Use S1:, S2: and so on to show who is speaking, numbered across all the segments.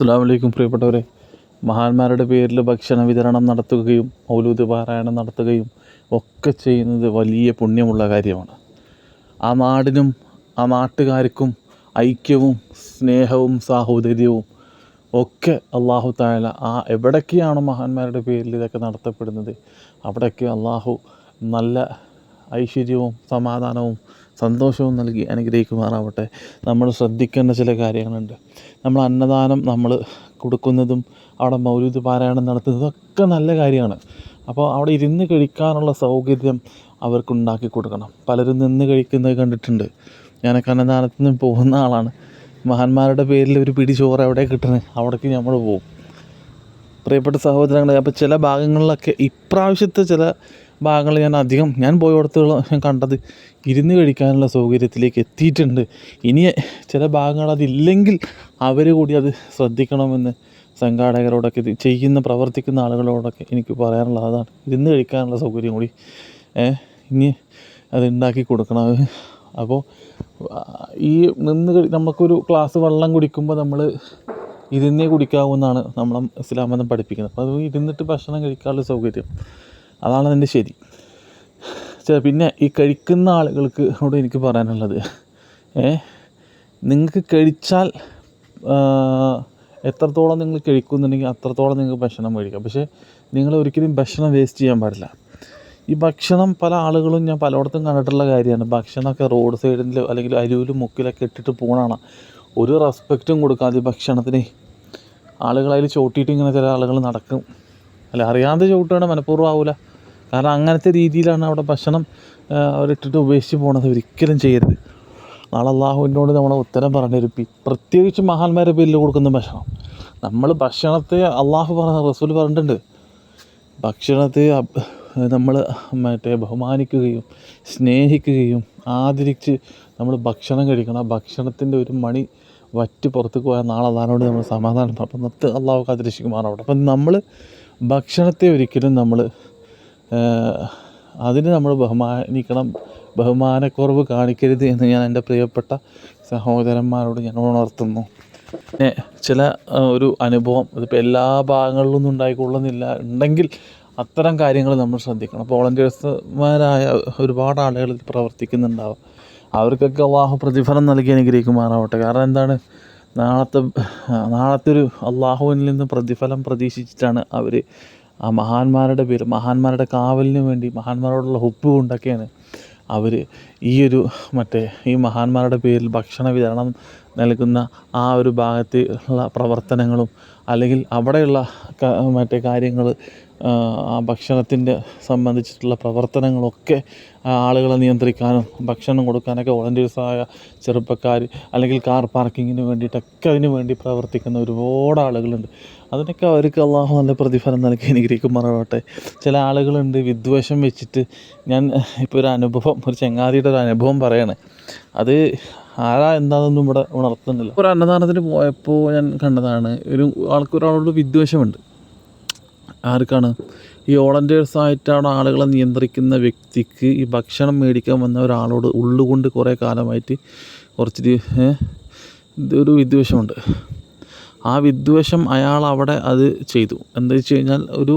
S1: അസ്സാം വലൈക്കും പ്രിയപ്പെട്ടവരെ. മഹാന്മാരുടെ പേരിൽ ഭക്ഷണ വിതരണം നടത്തുകയും മൗലൂദ് പാരായണം നടത്തുകയും ഒക്കെ ചെയ്യുന്നത് വലിയ പുണ്യമുള്ള കാര്യമാണ്. ആ നാടിനും ആ നാട്ടുകാർക്കും ഐക്യവും സ്നേഹവും സാഹോദര്യവും ഒക്കെ അള്ളാഹു താല ആ എവിടൊക്കെയാണോ മഹാന്മാരുടെ പേരിൽ ഇതൊക്കെ നടത്തപ്പെടുന്നത് അവിടെയൊക്കെ അള്ളാഹു നല്ല ഐശ്വര്യവും സമാധാനവും സന്തോഷവും നൽകി അനുഗ്രഹിക്കുമാറാവട്ടെ. നമ്മൾ ശ്രദ്ധിക്കേണ്ട ചില കാര്യങ്ങളുണ്ട്. നമ്മൾ അന്നദാനം നമ്മൾ കൊടുക്കുന്നതും അവിടെ മൗലൂദ് പാരായണം നടത്തുന്നതും ഒക്കെ നല്ല കാര്യമാണ്. അപ്പോൾ അവിടെ ഇരുന്ന് കഴിക്കാനുള്ള സൗകര്യം അവർക്ക് ഉണ്ടാക്കി കൊടുക്കണം. പലരും നിന്ന് കഴിക്കുന്നത് കണ്ടിട്ടുണ്ട്. ഞാനൊക്കെ അന്നദാനത്തിന് പോകുന്ന ആളാണ്. മഹാന്മാരുടെ പേരിൽ ഒരു പിടി ചോറ് എവിടെ കിട്ടണേ? അവിടേക്ക് നമ്മൾ പോകും പ്രിയപ്പെട്ട സഹോദരങ്ങളെ അപ്പോൾ ചില ഭാഗങ്ങളിലൊക്കെ ഇപ്രാവശ്യത്തെ ചില ഭാഗങ്ങൾ ഞാൻ അധികം ഞാൻ പോയിടത്തുള്ള ഞാൻ കണ്ടത് ഇരുന്ന് കഴിക്കാനുള്ള സൗകര്യത്തിലേക്ക് എത്തിയിട്ടുണ്ട്. ഇനി ചില ഭാഗങ്ങൾ അതില്ലെങ്കിൽ അവർ കൂടി അത് ശ്രദ്ധിക്കണമെന്ന് സംഘാടകരോടൊക്കെ ചെയ്യുന്ന പ്രവർത്തിക്കുന്ന ആളുകളോടൊക്കെ എനിക്ക് പറയാനുള്ളത് അതാണ്. ഇരുന്ന് കഴിക്കാനുള്ള സൗകര്യം കൂടി ഇനി അത് ഉണ്ടാക്കി കൊടുക്കണം. അപ്പോൾ ഈ നിന്ന് നമുക്കൊരു ക്ലാസ് വെള്ളം കുടിക്കുമ്പോൾ നമ്മൾ ഇരുന്നേ കുടിക്കാവുന്നതാണ് നമ്മളെ ഇസ്ലാം മതം പഠിപ്പിക്കുന്നത്. അപ്പോൾ അത് ഇരുന്നിട്ട് ഭക്ഷണം കഴിക്കാനുള്ള സൗകര്യം. അതാണ് അതിന്റെ ശരി. പിന്നെ ഈ കഴിക്കുന്ന ആളുകൾക്ക് അവിടെ എനിക്ക് പറയാനുള്ളത് ഏ നിങ്ങൾക്ക് കഴിച്ചാൽ എത്രത്തോളം നിങ്ങൾ കഴിക്കുന്നുണ്ടെങ്കിൽ അത്രത്തോളം നിങ്ങൾക്ക് ഭക്ഷണം കഴിക്കാം പക്ഷേ നിങ്ങൾ ഒരിക്കലും ഭക്ഷണം വേസ്റ്റ് ചെയ്യാൻ പാടില്ല. ഈ ഭക്ഷണം പല ആളുകളും ഞാൻ പലയിടത്തും കണ്ടിട്ടുള്ള കാര്യമാണ്. ഭക്ഷണമൊക്കെ റോഡ് സൈഡിൽ അല്ലെങ്കിൽ അരുവിലും മുക്കിലൊക്കെ ഇട്ടിട്ട് പോകണമാണ് ഒരു റെസ്പെക്റ്റും കൊടുക്കാതെ ഭക്ഷണത്തിന് ആളുകൾ അതിൽ ചോട്ടിയിട്ട് ഇങ്ങനെ ചില ആളുകൾ നടക്കും. അല്ല അറിയാതെ ചവിട്ടുകയാണ് മനഃപൂർവം ആവില്ല കാരണം അങ്ങനത്തെ രീതിയിലാണ് അവിടെ ഭക്ഷണം അവരിട്ടിട്ട് ഉപേക്ഷിച്ച് പോകണത് ഒരിക്കലും ചെയ്യരുത്. നാളെ അള്ളാഹുവിനോട് നമ്മളെ ഉത്തരം പറഞ്ഞു തരും പ്രത്യേകിച്ച് മഹാന്മാരെ പേരിൽ കൊടുക്കുന്ന ഭക്ഷണം. നമ്മൾ ഭക്ഷണത്തെ അള്ളാഹു പറഞ്ഞ റസൂൽ പറഞ്ഞിട്ടുണ്ട്. ഭക്ഷണത്തെ നമ്മൾ മറ്റേ ബഹുമാനിക്കുകയും സ്നേഹിക്കുകയും ആദരിച്ച് നമ്മൾ ഭക്ഷണം കഴിക്കണം. ആ ഭക്ഷണത്തിന്റെ ഒരു മണി വറ്റ് പുറത്തേക്ക് പോയാൽ നാളെ അള്ളാഹിനോട് നമ്മൾ സമാധാനം. അപ്പം നത്ത് അള്ളാഹു കാത്തിരക്ഷിക്കുമാറാവട്ടെ. അപ്പം നമ്മൾ ഭക്ഷണത്തെ ഒരിക്കലും നമ്മൾ അതിന് നമ്മൾ ബഹുമാനിക്കണം. ബഹുമാനക്കുറവ് കാണിക്കരുത് എന്ന് ഞാൻ എന്റെ പ്രിയപ്പെട്ട സഹോദരന്മാരോട് ഞാൻ ഉണർത്തുന്നു. പിന്നെ ചില ഒരു അനുഭവം ഇതിപ്പോൾ എല്ലാ ഭാഗങ്ങളിലൊന്നും ഉണ്ടായിക്കൊള്ളുന്നില്ല. ഉണ്ടെങ്കിൽ അത്തരം കാര്യങ്ങൾ നമ്മൾ ശ്രദ്ധിക്കണം. വോളണ്ടിയേഴ്സുമാരായ ഒരുപാട് ആളുകൾ പ്രവർത്തിക്കുന്നുണ്ടാവും. അവർക്കൊക്കെ അള്ളാഹു പ്രതിഫലം നൽകി അനുഗ്രഹിക്കുമാറാവട്ടെ. കാരണം എന്താണ്? നാളത്തെ നാളത്തെ ഒരു അള്ളാഹുവിൽ നിന്ന് പ്രതിഫലം പ്രതീക്ഷിച്ചിട്ടാണ് അവർ ആ മഹാന്മാരുടെ പേര് മഹാന്മാരുടെ കാവലിന് വേണ്ടി മഹാന്മാരോടുള്ള ഹുപ്പ് കൊണ്ടൊക്കെയാണ് അവർ ഈ ഒരു മറ്റേ ഈ മഹാന്മാരുടെ പേരിൽ ഭക്ഷണ വിതരണം നൽകുന്ന ആ ഒരു ഭാഗത്ത് ഉള്ള പ്രവർത്തനങ്ങളും അല്ലെങ്കിൽ അവിടെയുള്ള മറ്റേ കാര്യങ്ങൾ ആ ഭക്ഷണത്തിന്റെ സംബന്ധിച്ചിട്ടുള്ള പ്രവർത്തനങ്ങളൊക്കെ ആളുകളെ നിയന്ത്രിക്കാനും ഭക്ഷണം കൊടുക്കാനൊക്കെ വോളണ്ടിയേഴ്സായ ചെറുപ്പക്കാർ അല്ലെങ്കിൽ കാർ പാർക്കിങ്ങിന് വേണ്ടിയിട്ടൊക്കെ അതിന് വേണ്ടി പ്രവർത്തിക്കുന്ന ഒരുപാട് ആളുകളുണ്ട്. അതിനൊക്കെ അവർക്ക് അള്ളാഹു നല്ല പ്രതിഫലം നൽകി അനുഗ്രഹിക്കുമാറാവട്ടെ ചില ആളുകളുണ്ട് വിദ്വേഷം വെച്ചിട്ട് ഞാൻ ഇപ്പോൾ ഒരു അനുഭവം ഒരു ചങ്ങാതിയുടെ ഒരു അനുഭവം പറയണേ. അത് ആരാ എന്താണെന്നൊന്നും ഇവിടെ ഉണർത്തുന്നില്ല. ഒരു അന്നദാനത്തിന് പോയപ്പോൾ ഞാൻ കണ്ടതാണ് ഒരു ആൾക്കൊരാളോട് വിദ്വേഷമുണ്ട്. ആർക്കാണ്? ഈ വോളണ്ടിയേഴ്സ് ആയിട്ടാണ് ആളുകളെ നിയന്ത്രിക്കുന്ന വ്യക്തിക്ക് ഈ ഭക്ഷണം മേടിക്കാൻ വന്ന ഒരാളോട് ഉള്ളുകൊണ്ട് കുറേ കാലമായിട്ട് കുറച്ച് ഒരു വിദ്വേഷമുണ്ട്. ആ വിദ്വേഷം അയാൾ അവിടെ അത് ചെയ്തു. എന്താ വെച്ച് കഴിഞ്ഞാൽ ഒരു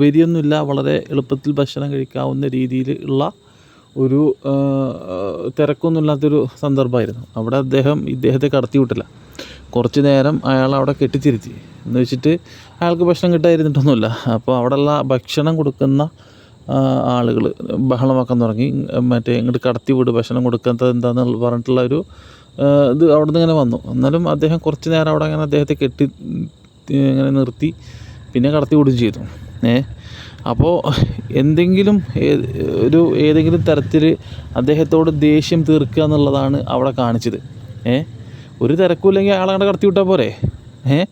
S1: വരിയൊന്നുമില്ല വളരെ എളുപ്പത്തിൽ ഭക്ഷണം കഴിക്കാവുന്ന രീതിയിൽ ഉള്ള ഒരു തിരക്കൊന്നുമില്ലാത്തൊരു സന്ദർഭമായിരുന്നു. അവിടെ അദ്ദേഹം ഇദ്ദേഹത്തെ കടത്തി വിട്ടില്ല കുറച്ച് നേരം അയാൾ അവിടെ കെട്ടിച്ചിരുത്തി എന്ന് വെച്ചിട്ട് അയാൾക്ക് ഭക്ഷണം കിട്ടാതിരുന്നിട്ടൊന്നുമില്ല. അപ്പോൾ അവിടെയുള്ള ഭക്ഷണം കൊടുക്കുന്ന ആളുകൾ ബഹളമാക്കാൻ തുടങ്ങി. മറ്റേ ഇങ്ങോട്ട് കടത്തി വിട് ഭക്ഷണം കൊടുക്കാത്തത് എന്താണെന്ന് പറഞ്ഞിട്ടുള്ള ഒരു ഇത് അവിടെ നിന്ന് ഇങ്ങനെ വന്നു. എന്നാലും അദ്ദേഹം കുറച്ച് നേരം അവിടെ അങ്ങനെ അദ്ദേഹത്തെ കെട്ടി ഇങ്ങനെ നിർത്തി പിന്നെ കടത്തി വിടുകയും ചെയ്തു. ഏ അപ്പോൾ എന്തെങ്കിലും ഒരു ഏതെങ്കിലും തരത്തിൽ അദ്ദേഹത്തോട് ദേഷ്യം തീർക്കുക എന്നുള്ളതാണ് അവിടെ കാണിച്ചത്. ഏ ഒരു തിരക്കുമില്ലെങ്കിൽ അയാളെ കടത്തി വിട്ടാൽ പോരെ? ഏ?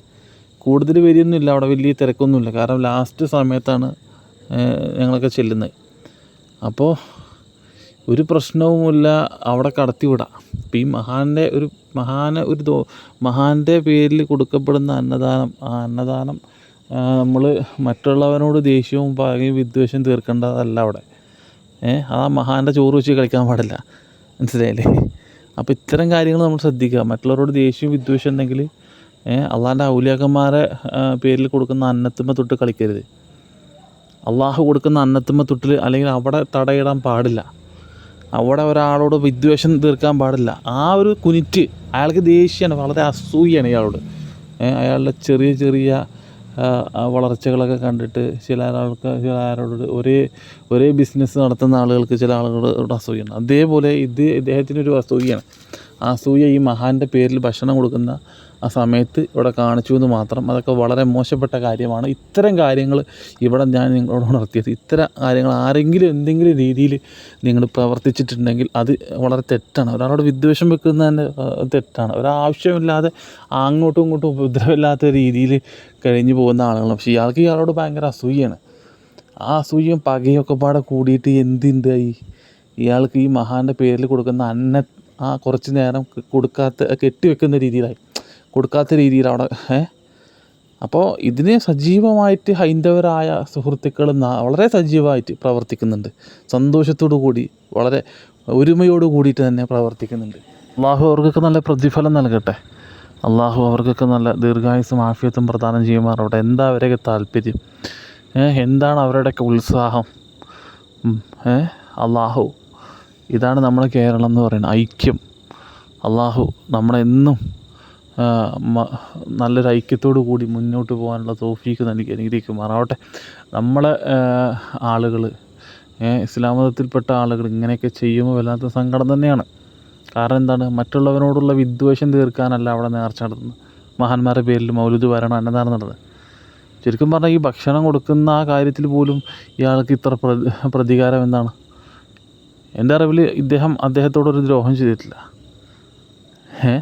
S1: കൂടുതൽ വരിയൊന്നുമില്ല അവിടെ വലിയ തിരക്കൊന്നുമില്ല. കാരണം ലാസ്റ്റ് സമയത്താണ് ഞങ്ങളൊക്കെ ചെല്ലുന്നത്. അപ്പോൾ ഒരു പ്രശ്നവുമില്ല. അവിടെ കടത്തി വിടാം. ഇപ്പം ഈ മഹാന്റെ ഒരു മഹാന ഒരു ദോ മഹാന്റെ പേരിൽ കൊടുക്കപ്പെടുന്ന അന്നദാനം ആ അന്നദാനം നമ്മൾ മറ്റുള്ളവനോട് ദേഷ്യവും പകയും വിദ്വേഷം തീർക്കേണ്ടതല്ല അവിടെ. ഏ? ആ മഹാന്റെ ചോറ് വെച്ച് കളിക്കാൻ പാടില്ല. മനസ്സിലായില്ലേ? അപ്പോൾ ഇത്തരം കാര്യങ്ങൾ നമ്മൾ ശ്രദ്ധിക്കുക. മറ്റുള്ളവരോട് ദേഷ്യവും വിദ്വേഷം ഉണ്ടെങ്കിൽ അള്ളാഹന്റെ ഔലിയാക്കന്മാരെ പേരിൽ കൊടുക്കുന്ന അന്നത്തുമ്മ തൊട്ട് കളിക്കരുത്. അള്ളാഹു കൊടുക്കുന്ന അന്നത്തുമ്മ തൊട്ടിൽ അല്ലെങ്കിൽ അവിടെ തടയിടാൻ പാടില്ല. അവിടെ ഒരാളോട് വിദ്വേഷം തീർക്കാൻ പാടില്ല. ആ ഒരു കുനിറ്റ് അയാൾക്ക് ദേഷ്യമാണ് വളരെ അസൂയാണ് ഇയാളോട്. അയാളുടെ ചെറിയ ചെറിയ വളർച്ചകളൊക്കെ കണ്ടിട്ട് ചില ആൾക്ക് ചില ആരോട് ഒരേ ഒരേ ബിസിനസ് നടത്തുന്ന ആളുകൾക്ക് ചില ആളുകളോട് അസൂയയാണ് അതേപോലെ ഇത് ഇദ്ദേഹത്തിനൊരു അസൂയാണ് ആ അസൂയ ഈ മഹാന്റെ പേരിൽ ഭക്ഷണം കൊടുക്കുന്ന ആ സമയത്ത് ഇവിടെ കാണിച്ചു എന്ന് മാത്രം അതൊക്കെ വളരെ മോശപ്പെട്ട കാര്യമാണ്. ഇത്തരം കാര്യങ്ങൾ ഇവിടെ ഞാൻ നിങ്ങളോട് ഉണർത്തിയത്. ഇത്തരം കാര്യങ്ങൾ ആരെങ്കിലും എന്തെങ്കിലും രീതിയിൽ നിങ്ങൾ പ്രവർത്തിച്ചിട്ടുണ്ടെങ്കിൽ അത് വളരെ തെറ്റാണ്. ഒരാളോട് വിദ്വേഷം വെക്കുന്നത് തന്നെ തെറ്റാണ്. ഒരാവശ്യമില്ലാതെ അങ്ങോട്ടും ഇങ്ങോട്ടും ഉപദ്രവമില്ലാത്ത രീതിയിൽ കഴിഞ്ഞു പോകുന്ന ആളുകളാണ്. പക്ഷേ ഇയാൾക്ക് ഇയാളോട് ഭയങ്കര അസൂയയാണ്. ആ അസൂയയും പകയൊക്കെ പാടെ കൂടിയിട്ട് എന്തിന്റെ ഈ ഇയാൾക്ക് ഈ മഹാന്റെ പേരിൽ കൊടുക്കുന്ന അന്ന ആ കുറച്ച് നേരം കൊടുക്കാത്ത കെട്ടിവെക്കുന്ന രീതിയിലായി. കൊടുക്കാത്ത രീതിയിലാണ് അപ്പോൾ ഇതിന് സജീവമായിട്ട് ഹൈന്ദവരായ സുഹൃത്തുക്കൾ വളരെ സജീവമായിട്ട് പ്രവർത്തിക്കുന്നുണ്ട്. സന്തോഷത്തോടു കൂടി വളരെ ഒരുമയോട് കൂടിയിട്ട് തന്നെ പ്രവർത്തിക്കുന്നുണ്ട്. അള്ളാഹു അവർക്കൊക്കെ നല്ല പ്രതിഫലം നൽകട്ടെ. അള്ളാഹു അവർക്കൊക്കെ നല്ല ദീർഘായുസും ആഫിയത്തും പ്രദാനം ചെയ്യുമാറവിടെ എന്താ അവരെയൊക്കെ താല്പര്യം? എന്താണ് അവരുടെയൊക്കെ ഉത്സാഹം? അള്ളാഹു ഇതാണ് നമ്മുടെ കേരളം എന്ന് പറയുന്നത്. ഐക്യം. അള്ളാഹു നമ്മളെന്നും നല്ലൊരു ഐക്യത്തോടു കൂടി മുന്നോട്ട് പോകാനുള്ള തോഫീക്ക് നൽകി അനുഗ്രഹിക്കുമാറാവട്ടെ. നമ്മളെ ആളുകൾ ഇസ്ലാം മതത്തിൽപ്പെട്ട ആളുകൾ ഇങ്ങനെയൊക്കെ ചെയ്യുമ്പോൾ വല്ലാത്ത സങ്കടം തന്നെയാണ്. കാരണം എന്താണ്? മറ്റുള്ളവരോടുള്ള വിദ്വേഷം തീർക്കാനല്ല അവിടെ നേർച്ച നടത്തുന്നത്. മഹാന്മാരുടെ പേരിൽ മൗലൂദ് വരണം അന്നതാണ് നടന്നത്. ശരിക്കും പറഞ്ഞാൽ ഈ ഭക്ഷണം കൊടുക്കുന്ന ആ കാര്യത്തിൽ പോലും ഇയാൾക്ക് ഇത്ര പ്രതികാരം എന്താണ്? എന്റെ അറിവിൽ ഇദ്ദേഹം അദ്ദേഹത്തോടൊരു ദ്രോഹം ചെയ്തിട്ടില്ല. ഏ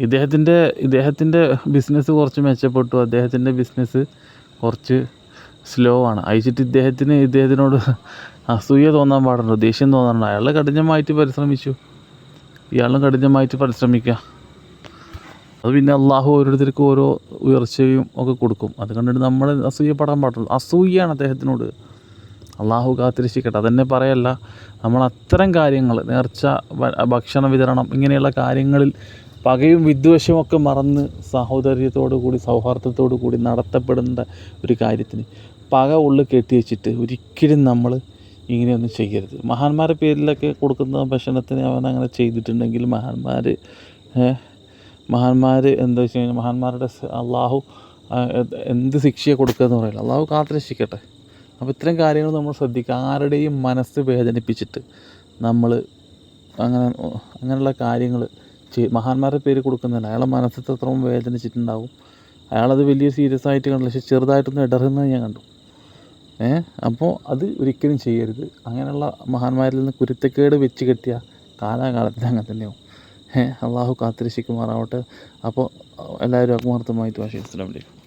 S1: ഇദ്ദേഹത്തിന്റെ ഇദ്ദേഹത്തിന്റെ ബിസിനസ് കുറച്ച് മെച്ചപ്പെട്ടു. അദ്ദേഹത്തിന്റെ ബിസിനസ് കുറച്ച് സ്ലോ ആണ്. അയച്ചിട്ട് ഇദ്ദേഹത്തിന് ഇദ്ദേഹത്തിനോട് അസൂയ തോന്നാൻ പാടുണ്ടോ? ദേഷ്യം തോന്നാറുണ്ടോ? അയാൾ കഠിനമായിട്ട് പരിശ്രമിച്ചു. ഇയാളും കഠിനമായിട്ട് പരിശ്രമിക്കുക. അത് പിന്നെ അള്ളാഹു ഓരോരുത്തർക്കും ഓരോ ഉയർച്ചയും ഒക്കെ കൊടുക്കും. അത് കണ്ടിട്ട് നമ്മൾ അസൂയപ്പെടാൻ പാടുള്ളൂ. അസൂയയാണ് അദ്ദേഹത്തിനോട്. അള്ളാഹു കാത്തിരിക്കട്ടെ അതന്നെ പറയല്ല നമ്മൾ അത്തരം കാര്യങ്ങൾ നേർച്ച ഭക്ഷണ വിതരണം ഇങ്ങനെയുള്ള കാര്യങ്ങളിൽ പകയും വിദ്വേഷമൊക്കെ മറന്ന് സഹോദര്യത്തോടു കൂടി സൗഹാർദ്ദത്തോടു കൂടി നടത്തപ്പെടേണ്ട ഒരു കാര്യത്തിന് പക ഉള്ളിൽ കെട്ടി വെച്ചിട്ട് ഒരിക്കലും നമ്മൾ ഇങ്ങനെയൊന്നും ചെയ്യരുത്. മഹാന്മാരുടെ പേരിലൊക്കെ കൊടുക്കുന്ന ഭക്ഷണത്തിന് അവൻ അങ്ങനെ ചെയ്തിട്ടുണ്ടെങ്കിൽ മഹാന്മാർ മഹാന്മാർ എന്താ വെച്ച് കഴിഞ്ഞാൽ മഹാന്മാരുടെ അള്ളാഹു എന്ത് ശിക്ഷയെ കൊടുക്കുക എന്ന് പറയില്ല. അള്ളാഹു കാത്തിരക്ഷിക്കട്ടെ അപ്പോൾ ഇത്തരം കാര്യങ്ങൾ നമ്മൾ ശ്രദ്ധിക്കുക. ആരുടെയും മനസ്സ് വേദനിപ്പിച്ചിട്ട് നമ്മൾ അങ്ങനെ അങ്ങനെയുള്ള കാര്യങ്ങൾ ചെയ് മഹാന്മാരുടെ പേര് കൊടുക്കുന്നതിന് അയാളെ മനസ്സ് എത്രയും വേദനിച്ചിട്ടുണ്ടാവും. അയാളത് വലിയ സീരിയസ് ആയിട്ട് കണ്ടില്ല. പക്ഷെ ചെറുതായിട്ടൊന്ന് ഇടറുന്നത് ഞാൻ കണ്ടു. ഏ? അപ്പോൾ അത് ഒരിക്കലും ചെയ്യരുത്. അങ്ങനെയുള്ള മഹാന്മാരിൽ നിന്ന് കുരുത്തക്കേട് വെച്ച് കെട്ടിയ കാലാകാലത്തിന് അങ്ങനെ തന്നെയാവും. ഏ? അള്ളാഹു കാത്തിരിശിക്കുമാറാവട്ടെ അപ്പോൾ എല്ലാവരും ആത്മാർത്ഥമായിട്ട് വാശി അസ്ലാം അലൈക്കും.